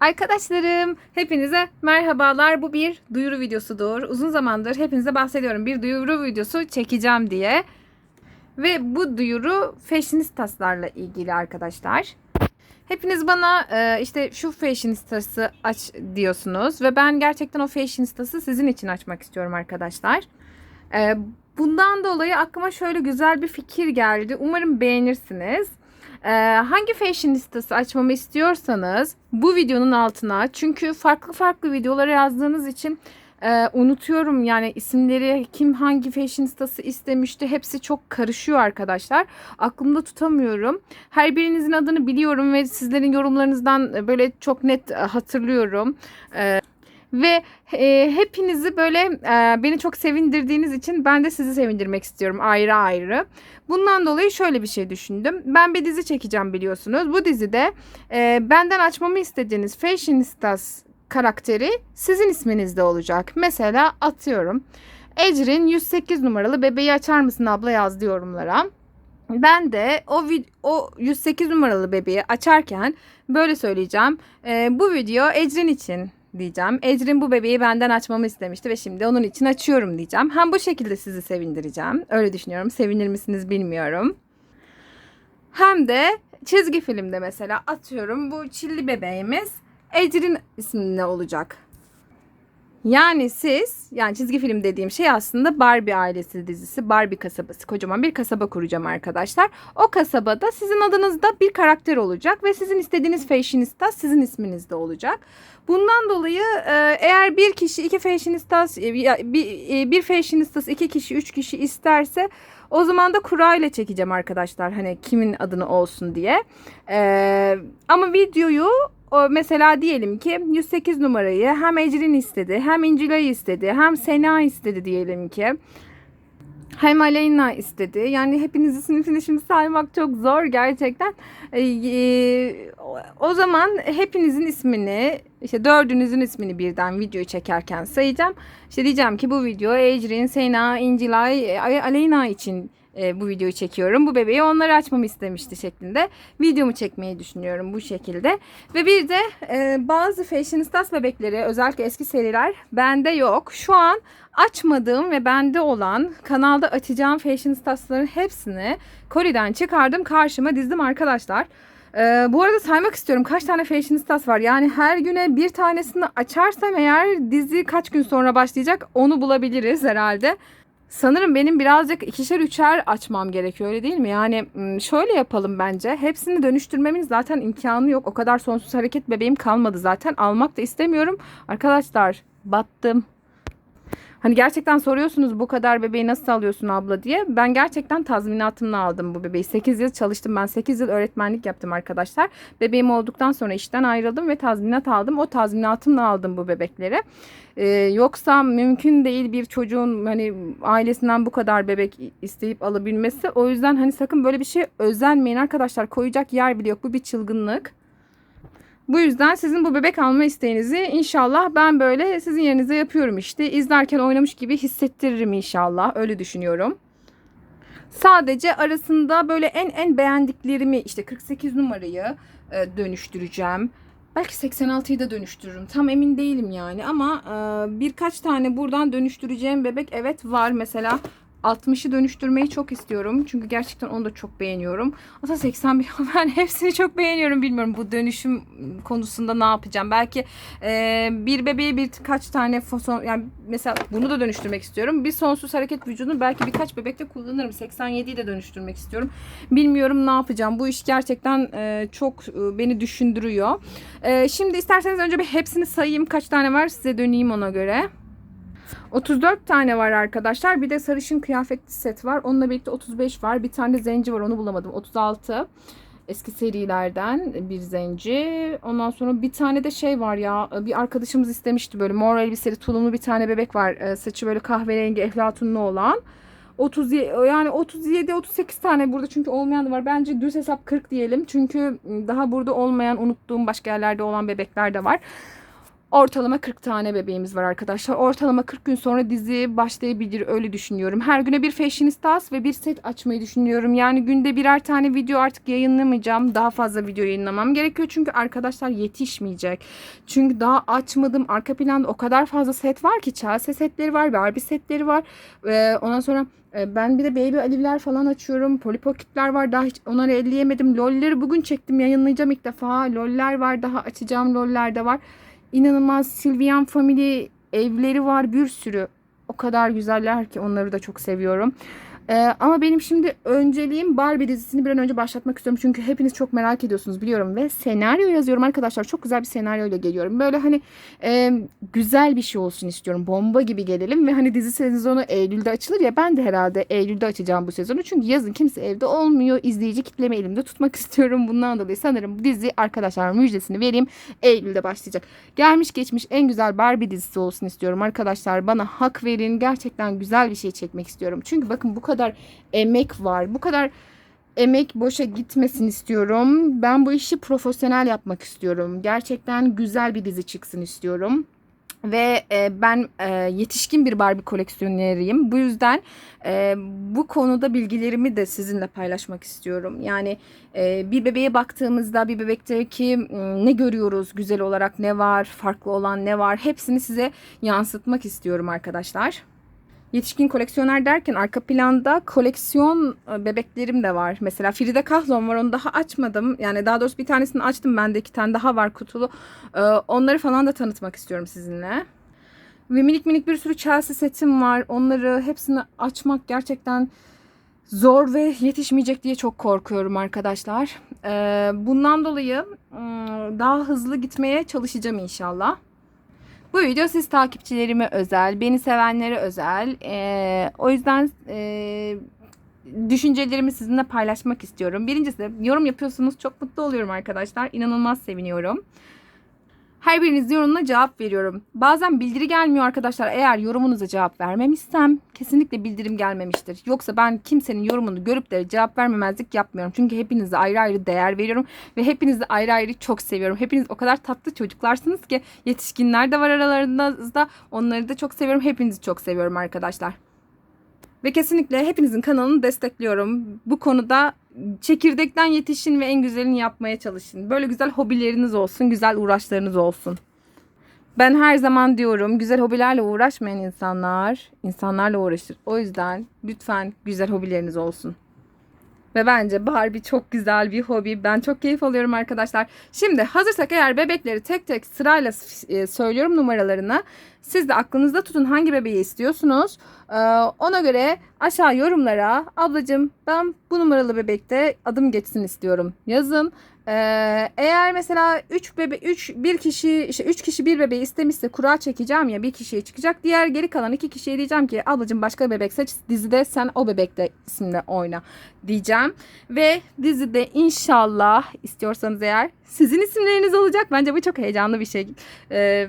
Arkadaşlarım hepinize merhabalar. Bu bir duyuru videosudur. Uzun zamandır hepinize bahsediyorum. Bir duyuru videosu çekeceğim diye. Ve bu duyuru fashionistaslarla ilgili arkadaşlar. Hepiniz bana e, işte şu fashionistası aç diyorsunuz. Ve ben gerçekten o fashionistası sizin için açmak istiyorum arkadaşlar. E, bundan dolayı aklıma şöyle güzel bir fikir geldi. Umarım beğenirsiniz. Ee, hangi fashionistası açmamı istiyorsanız bu videonun altına çünkü farklı farklı videolara yazdığınız için e, unutuyorum yani isimleri kim hangi fashionistası istemişti hepsi çok karışıyor arkadaşlar. Aklımda tutamıyorum. Her birinizin adını biliyorum ve sizlerin yorumlarınızdan böyle çok net e, hatırlıyorum. Ee, ve e, hepinizi böyle e, beni çok sevindirdiğiniz için ben de sizi sevindirmek istiyorum ayrı ayrı. Bundan dolayı şöyle bir şey düşündüm. Ben bir dizi çekeceğim biliyorsunuz. Bu dizide e, benden açmamı istediğiniz Fashionistas karakteri sizin isminizde olacak. Mesela atıyorum. Ecrin 108 numaralı bebeği açar mısın abla yazdı yorumlara. Ben de o o 108 numaralı bebeği açarken böyle söyleyeceğim. E, bu video Ecrin için diyeceğim. Ecrin bu bebeği benden açmamı istemişti ve şimdi onun için açıyorum diyeceğim. Hem bu şekilde sizi sevindireceğim. Öyle düşünüyorum. Sevinir misiniz bilmiyorum. Hem de çizgi filmde mesela atıyorum bu çilli bebeğimiz Ecrin isminde olacak. Yani siz, yani çizgi film dediğim şey aslında Barbie ailesi dizisi, Barbie kasabası. Kocaman bir kasaba kuracağım arkadaşlar. O kasabada sizin adınızda bir karakter olacak ve sizin istediğiniz fashionista sizin isminizde olacak. Bundan dolayı e, eğer bir kişi iki fashionistas, e, bir, e, bir fashionistas iki kişi, üç kişi isterse o zaman da kura ile çekeceğim arkadaşlar. Hani kimin adını olsun diye. E, ama videoyu o mesela diyelim ki 108 numarayı hem Ecrin istedi, hem İncilay istedi, hem Sena istedi diyelim ki. Hem Aleyna istedi. Yani hepinizin sınıfını şimdi saymak çok zor gerçekten. Ee, e, o zaman hepinizin ismini, işte dördünüzün ismini birden videoyu çekerken sayacağım. İşte diyeceğim ki bu video Ecrin, Sena, İncilay, e, Aleyna için e, bu videoyu çekiyorum. Bu bebeği onları açmamı istemişti şeklinde. Videomu çekmeyi düşünüyorum bu şekilde. Ve bir de e, bazı Fashionistas bebekleri özellikle eski seriler bende yok. Şu an açmadığım ve bende olan kanalda açacağım Fashionistas'ların hepsini Kori'den çıkardım karşıma dizdim arkadaşlar. Ee, bu arada saymak istiyorum kaç tane Fashionistas var. Yani her güne bir tanesini açarsam eğer dizi kaç gün sonra başlayacak onu bulabiliriz herhalde. Sanırım benim birazcık ikişer üçer açmam gerekiyor öyle değil mi? Yani şöyle yapalım bence. Hepsini dönüştürmemin zaten imkanı yok. O kadar sonsuz hareket bebeğim kalmadı zaten. Almak da istemiyorum. Arkadaşlar battım. Hani gerçekten soruyorsunuz bu kadar bebeği nasıl alıyorsun abla diye. Ben gerçekten tazminatımla aldım bu bebeği. 8 yıl çalıştım ben. 8 yıl öğretmenlik yaptım arkadaşlar. Bebeğim olduktan sonra işten ayrıldım ve tazminat aldım. O tazminatımla aldım bu bebekleri. Ee, yoksa mümkün değil bir çocuğun hani ailesinden bu kadar bebek isteyip alabilmesi. O yüzden hani sakın böyle bir şey özenmeyin arkadaşlar. Koyacak yer bile yok. Bu bir çılgınlık. Bu yüzden sizin bu bebek alma isteğinizi inşallah ben böyle sizin yerinize yapıyorum işte. İzlerken oynamış gibi hissettiririm inşallah. Öyle düşünüyorum. Sadece arasında böyle en en beğendiklerimi işte 48 numarayı e, dönüştüreceğim. Belki 86'yı da dönüştürürüm. Tam emin değilim yani ama e, birkaç tane buradan dönüştüreceğim bebek evet var. Mesela 60'ı dönüştürmeyi çok istiyorum. Çünkü gerçekten onu da çok beğeniyorum. Aslında 81 ben hepsini çok beğeniyorum. Bilmiyorum bu dönüşüm konusunda ne yapacağım. Belki e, bir bebeğe birkaç tane son, yani mesela bunu da dönüştürmek istiyorum. Bir sonsuz hareket vücudunu belki birkaç bebekte kullanırım. 87'yi de dönüştürmek istiyorum. Bilmiyorum ne yapacağım. Bu iş gerçekten e, çok e, beni düşündürüyor. E, şimdi isterseniz önce bir hepsini sayayım. Kaç tane var size döneyim ona göre. 34 tane var arkadaşlar. Bir de sarışın kıyafetli set var. Onunla birlikte 35 var. Bir tane de zenci var. Onu bulamadım. 36. Eski serilerden bir zenci. Ondan sonra bir tane de şey var ya. Bir arkadaşımız istemişti böyle mor elbiseli tulumlu bir tane bebek var. Ee, saçı böyle kahverengi eflatunlu olan. 30 yani 37 38 tane burada çünkü olmayan da var. Bence düz hesap 40 diyelim. Çünkü daha burada olmayan unuttuğum başka yerlerde olan bebekler de var. Ortalama 40 tane bebeğimiz var arkadaşlar. Ortalama 40 gün sonra dizi başlayabilir öyle düşünüyorum. Her güne bir fashionistas ve bir set açmayı düşünüyorum. Yani günde birer tane video artık yayınlamayacağım. Daha fazla video yayınlamam gerekiyor. Çünkü arkadaşlar yetişmeyecek. Çünkü daha açmadım. Arka planda o kadar fazla set var ki. Chelsea setleri var. Barbie setleri var. Ee, ondan sonra e, ben bir de Baby Alivler falan açıyorum. Polly Pocket'ler var. Daha hiç onları elleyemedim. LOL'leri bugün çektim. Yayınlayacağım ilk defa. LOL'ler var. Daha açacağım LOL'ler de var. İnanılmaz Sylvian Family evleri var. Bir sürü. O kadar güzeller ki onları da çok seviyorum. Ee, ama benim şimdi önceliğim Barbie dizisini bir an önce başlatmak istiyorum. Çünkü hepiniz çok merak ediyorsunuz biliyorum. Ve senaryo yazıyorum arkadaşlar. Çok güzel bir senaryo ile geliyorum. Böyle hani e, güzel bir şey olsun istiyorum. Bomba gibi gelelim. Ve hani dizi sezonu Eylül'de açılır ya. Ben de herhalde Eylül'de açacağım bu sezonu. Çünkü yazın kimse evde olmuyor. İzleyici kitlemi elimde tutmak istiyorum. Bundan dolayı sanırım dizi arkadaşlar müjdesini vereyim. Eylül'de başlayacak. Gelmiş geçmiş en güzel Barbie dizisi olsun istiyorum. Arkadaşlar bana hak verin. Gerçekten güzel bir şey çekmek istiyorum. Çünkü bakın bu kadar emek var. Bu kadar emek boşa gitmesin istiyorum. Ben bu işi profesyonel yapmak istiyorum. Gerçekten güzel bir dizi çıksın istiyorum. Ve e, ben e, yetişkin bir Barbie koleksiyoneriyim. Bu yüzden e, bu konuda bilgilerimi de sizinle paylaşmak istiyorum. Yani e, bir bebeğe baktığımızda bir bebekteki m, ne görüyoruz güzel olarak ne var, farklı olan ne var hepsini size yansıtmak istiyorum arkadaşlar. Yetişkin koleksiyoner derken arka planda koleksiyon e, bebeklerim de var. Mesela Frida Kahlo var onu daha açmadım. Yani daha doğrusu bir tanesini açtım. Bende iki tane daha var kutulu. E, Onları falan da tanıtmak istiyorum sizinle. Ve minik minik bir sürü Chelsea setim var. Onları hepsini açmak gerçekten zor ve yetişmeyecek diye çok korkuyorum arkadaşlar. E, Bundan dolayı ım, daha hızlı gitmeye çalışacağım inşallah. Bu video siz takipçilerime özel, beni sevenlere özel. Ee, o yüzden e, düşüncelerimi sizinle paylaşmak istiyorum. Birincisi yorum yapıyorsunuz. Çok mutlu oluyorum arkadaşlar. İnanılmaz seviniyorum. Her biriniz yorumuna cevap veriyorum. Bazen bildiri gelmiyor arkadaşlar. Eğer yorumunuza cevap vermemişsem kesinlikle bildirim gelmemiştir. Yoksa ben kimsenin yorumunu görüp de cevap vermemezlik yapmıyorum. Çünkü hepinize ayrı ayrı değer veriyorum ve hepinizi ayrı ayrı çok seviyorum. Hepiniz o kadar tatlı çocuklarsınız ki yetişkinler de var aralarınızda. Onları da çok seviyorum. Hepinizi çok seviyorum arkadaşlar. Ve kesinlikle hepinizin kanalını destekliyorum. Bu konuda çekirdekten yetişin ve en güzelini yapmaya çalışın. Böyle güzel hobileriniz olsun, güzel uğraşlarınız olsun. Ben her zaman diyorum güzel hobilerle uğraşmayan insanlar insanlarla uğraşır. O yüzden lütfen güzel hobileriniz olsun. Ve bence Barbie çok güzel bir hobi. Ben çok keyif alıyorum arkadaşlar. Şimdi hazırsak eğer bebekleri tek tek sırayla e, söylüyorum numaralarını. Siz de aklınızda tutun hangi bebeği istiyorsunuz. Ee, ona göre aşağı yorumlara ablacığım ben bu numaralı bebekte adım geçsin istiyorum yazın. Ee, eğer mesela 3 bebe 3 bir kişi işte 3 kişi bir bebeği istemişse kura çekeceğim ya bir kişiye çıkacak. Diğer geri kalan iki kişiye diyeceğim ki ablacığım başka bebek seç dizide sen o bebekte isimle oyna diyeceğim. Ve dizide inşallah istiyorsanız eğer sizin isimleriniz olacak. Bence bu çok heyecanlı bir şey. Ee,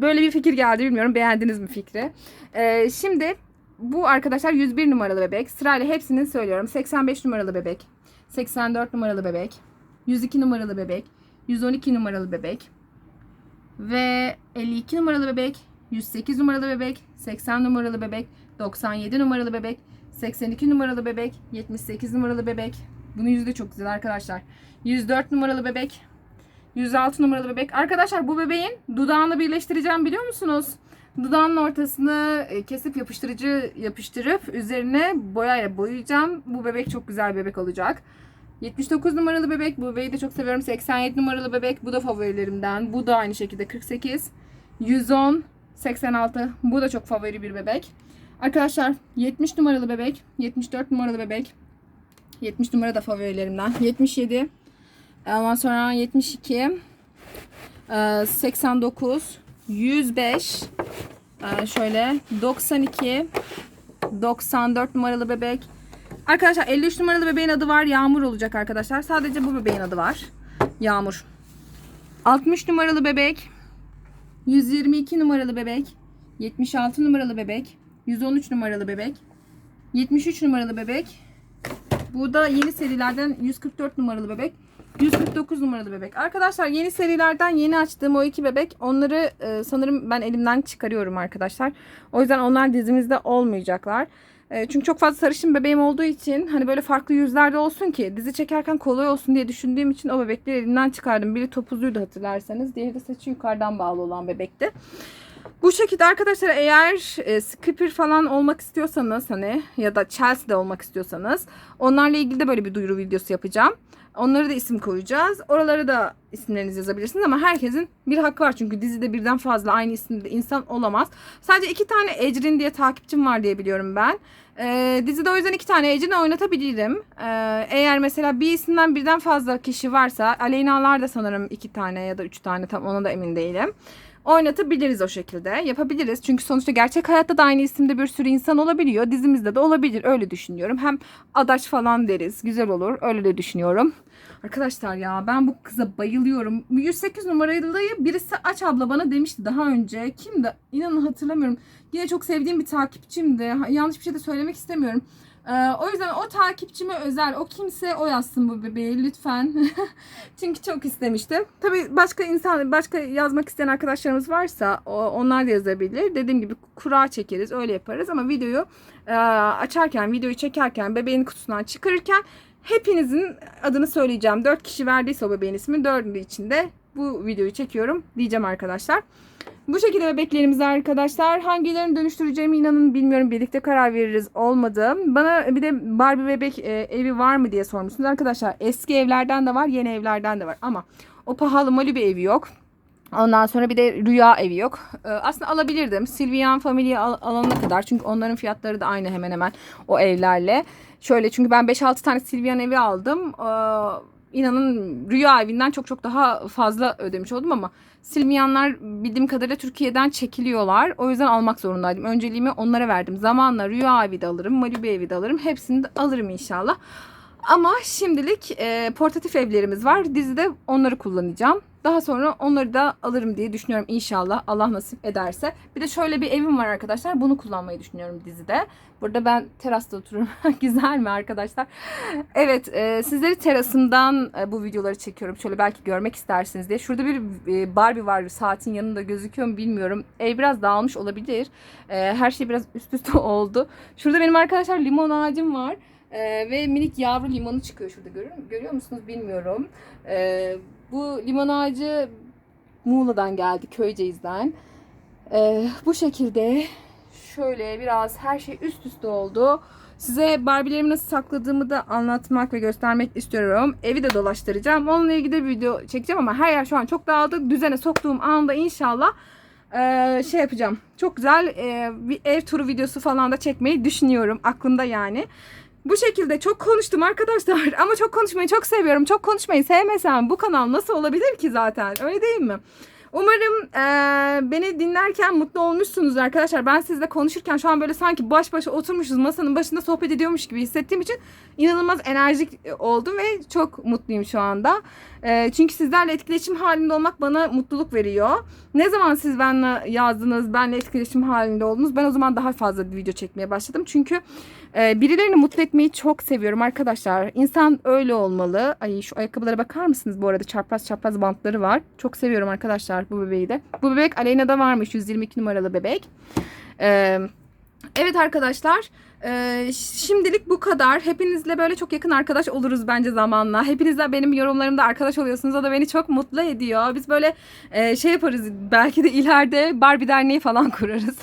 böyle bir fikir geldi bilmiyorum beğendiniz mi fikri. Ee, şimdi bu arkadaşlar 101 numaralı bebek. Sırayla hepsini söylüyorum. 85 numaralı bebek. 84 numaralı bebek. 102 numaralı bebek, 112 numaralı bebek ve 52 numaralı bebek, 108 numaralı bebek, 80 numaralı bebek, 97 numaralı bebek, 82 numaralı bebek, 78 numaralı bebek. Bunun yüzü de çok güzel arkadaşlar. 104 numaralı bebek, 106 numaralı bebek. Arkadaşlar bu bebeğin dudağını birleştireceğim biliyor musunuz? Dudağının ortasını e, kesip yapıştırıcı yapıştırıp üzerine boyayla boyayacağım. Bu bebek çok güzel bebek olacak. 79 numaralı bebek. Bu bebeği de çok seviyorum. 87 numaralı bebek. Bu da favorilerimden. Bu da aynı şekilde 48. 110. 86. Bu da çok favori bir bebek. Arkadaşlar 70 numaralı bebek. 74 numaralı bebek. 70 numara da favorilerimden. 77. Ondan sonra 72. e, 89. 105. e, Şöyle 92. 94 numaralı bebek. Arkadaşlar 53 numaralı bebeğin adı var. Yağmur olacak arkadaşlar. Sadece bu bebeğin adı var. Yağmur. 60 numaralı bebek. 122 numaralı bebek. 76 numaralı bebek. 113 numaralı bebek. 73 numaralı bebek. Bu da yeni serilerden 144 numaralı bebek. 149 numaralı bebek. Arkadaşlar yeni serilerden yeni açtığım o iki bebek onları e, sanırım ben elimden çıkarıyorum arkadaşlar. O yüzden onlar dizimizde olmayacaklar. E, çünkü çok fazla sarışın bebeğim olduğu için hani böyle farklı yüzlerde olsun ki dizi çekerken kolay olsun diye düşündüğüm için o bebekleri elimden çıkardım. Biri topuzluydu hatırlarsanız. Diğeri de saçı yukarıdan bağlı olan bebekti. Bu şekilde arkadaşlar eğer e, skipper falan olmak istiyorsanız hani ya da Chelsea'de olmak istiyorsanız onlarla ilgili de böyle bir duyuru videosu yapacağım. Onlara da isim koyacağız. Oralara da isimlerinizi yazabilirsiniz ama herkesin bir hakkı var. Çünkü dizide birden fazla aynı isimde insan olamaz. Sadece iki tane Ecrin diye takipçim var diye biliyorum ben. Ee, dizide o yüzden iki tane Ecrin'i oynatabilirim. Ee, eğer mesela bir isimden birden fazla kişi varsa Aleyna'lar da sanırım iki tane ya da üç tane tam ona da emin değilim oynatabiliriz o şekilde. Yapabiliriz. Çünkü sonuçta gerçek hayatta da aynı isimde bir sürü insan olabiliyor. Dizimizde de olabilir. Öyle düşünüyorum. Hem adaş falan deriz. Güzel olur. Öyle de düşünüyorum. Arkadaşlar ya ben bu kıza bayılıyorum. 108 numaralı birisi aç abla bana demişti daha önce. Kimdi? İnanın hatırlamıyorum. Yine çok sevdiğim bir takipçimdi. Yanlış bir şey de söylemek istemiyorum. Ee, o yüzden o takipçime özel, o kimse o yazsın bu bebeği lütfen. Çünkü çok istemiştim. Tabii başka insan, başka yazmak isteyen arkadaşlarımız varsa onlar da yazabilir. Dediğim gibi kura çekeriz, öyle yaparız. Ama videoyu e, açarken, videoyu çekerken, bebeğin kutusundan çıkarırken hepinizin adını söyleyeceğim. Dört kişi verdiyse o bebeğin ismi, dördü içinde bu videoyu çekiyorum diyeceğim arkadaşlar. Bu şekilde bebeklerimizi arkadaşlar hangilerini dönüştüreceğimi inanın bilmiyorum. Birlikte karar veririz olmadı. Bana bir de Barbie bebek e, evi var mı diye sormuşsunuz. Arkadaşlar eski evlerden de var yeni evlerden de var. Ama o pahalı Malibu evi yok. Ondan sonra bir de rüya evi yok. Ee, aslında alabilirdim. Silvian Family al- alana kadar. Çünkü onların fiyatları da aynı hemen hemen o evlerle. Şöyle çünkü ben 5-6 tane Silvian evi aldım. Ee, inanın rüya evinden çok çok daha fazla ödemiş oldum ama Silmiyanlar bildiğim kadarıyla Türkiye'den çekiliyorlar. O yüzden almak zorundaydım. Önceliğimi onlara verdim. Zamanla Rüya evi de alırım, Malibu evi de alırım. Hepsini de alırım inşallah. Ama şimdilik e, portatif evlerimiz var. Dizide onları kullanacağım. Daha sonra onları da alırım diye düşünüyorum inşallah Allah nasip ederse. Bir de şöyle bir evim var arkadaşlar. Bunu kullanmayı düşünüyorum dizide. Burada ben terasta otururum. Güzel mi arkadaşlar? Evet e, sizleri terasımdan e, bu videoları çekiyorum. Şöyle belki görmek istersiniz diye. Şurada bir e, Barbie var. Saatin yanında gözüküyor mu bilmiyorum. Ev biraz dağılmış olabilir. E, her şey biraz üst üste oldu. Şurada benim arkadaşlar limon ağacım var. Ee, ve minik yavru limanı çıkıyor şurada görüyor, görüyor musunuz bilmiyorum. Ee, bu limon ağacı Muğla'dan geldi Köyceğiz'den. Ee, bu şekilde şöyle biraz her şey üst üste oldu. Size Barbie'lerimi nasıl sakladığımı da anlatmak ve göstermek istiyorum. Evi de dolaştıracağım. Onunla ilgili de bir video çekeceğim ama her yer şu an çok dağıldı. Düzene soktuğum anda inşallah eee, şey yapacağım. Çok güzel eee, bir ev turu videosu falan da çekmeyi düşünüyorum. Aklımda yani. Bu şekilde çok konuştum arkadaşlar ama çok konuşmayı çok seviyorum. Çok konuşmayı sevmesem bu kanal nasıl olabilir ki zaten öyle değil mi? Umarım eee, beni dinlerken mutlu olmuşsunuz arkadaşlar. Ben sizle konuşurken şu an böyle sanki baş başa oturmuşuz masanın başında sohbet ediyormuş gibi hissettiğim için inanılmaz enerjik oldum ve çok mutluyum şu anda. Eee, çünkü sizlerle etkileşim halinde olmak bana mutluluk veriyor. Ne zaman siz benimle yazdınız, benimle etkileşim halinde oldunuz ben o zaman daha fazla video çekmeye başladım. Çünkü e, birilerini mutlu etmeyi çok seviyorum arkadaşlar. İnsan öyle olmalı. Ay şu ayakkabılara bakar mısınız bu arada çapraz çapraz bantları var. Çok seviyorum arkadaşlar bu bebeği de. Bu bebek Aleyna'da varmış 122 numaralı bebek. Eee Evet arkadaşlar e, şimdilik bu kadar. Hepinizle böyle çok yakın arkadaş oluruz bence zamanla. Hepiniz de benim yorumlarımda arkadaş oluyorsunuz. O da beni çok mutlu ediyor. Biz böyle e, şey yaparız belki de ileride Barbie Derneği falan kurarız.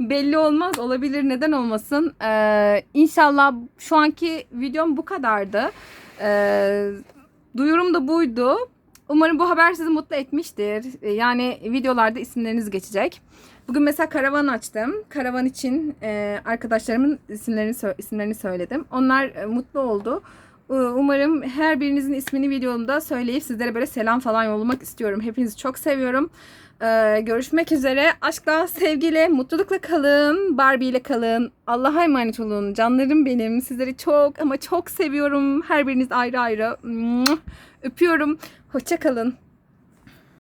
Belli olmaz olabilir neden olmasın. E, İnşallah şu anki videom bu kadardı. E, duyurum da buydu. Umarım bu haber sizi mutlu etmiştir. Yani videolarda isimleriniz geçecek. Bugün mesela karavan açtım. Karavan için e, arkadaşlarımın isimlerini isimlerini söyledim. Onlar e, mutlu oldu. Umarım her birinizin ismini videomda söyleyip sizlere böyle selam falan yollamak istiyorum. Hepinizi çok seviyorum. E, görüşmek üzere. Aşkla, sevgiyle, mutlulukla kalın. Barbie ile kalın. Allah'a emanet olun. Canlarım benim. Sizleri çok ama çok seviyorum. Her biriniz ayrı ayrı. Öpüyorum. Hoşça kalın.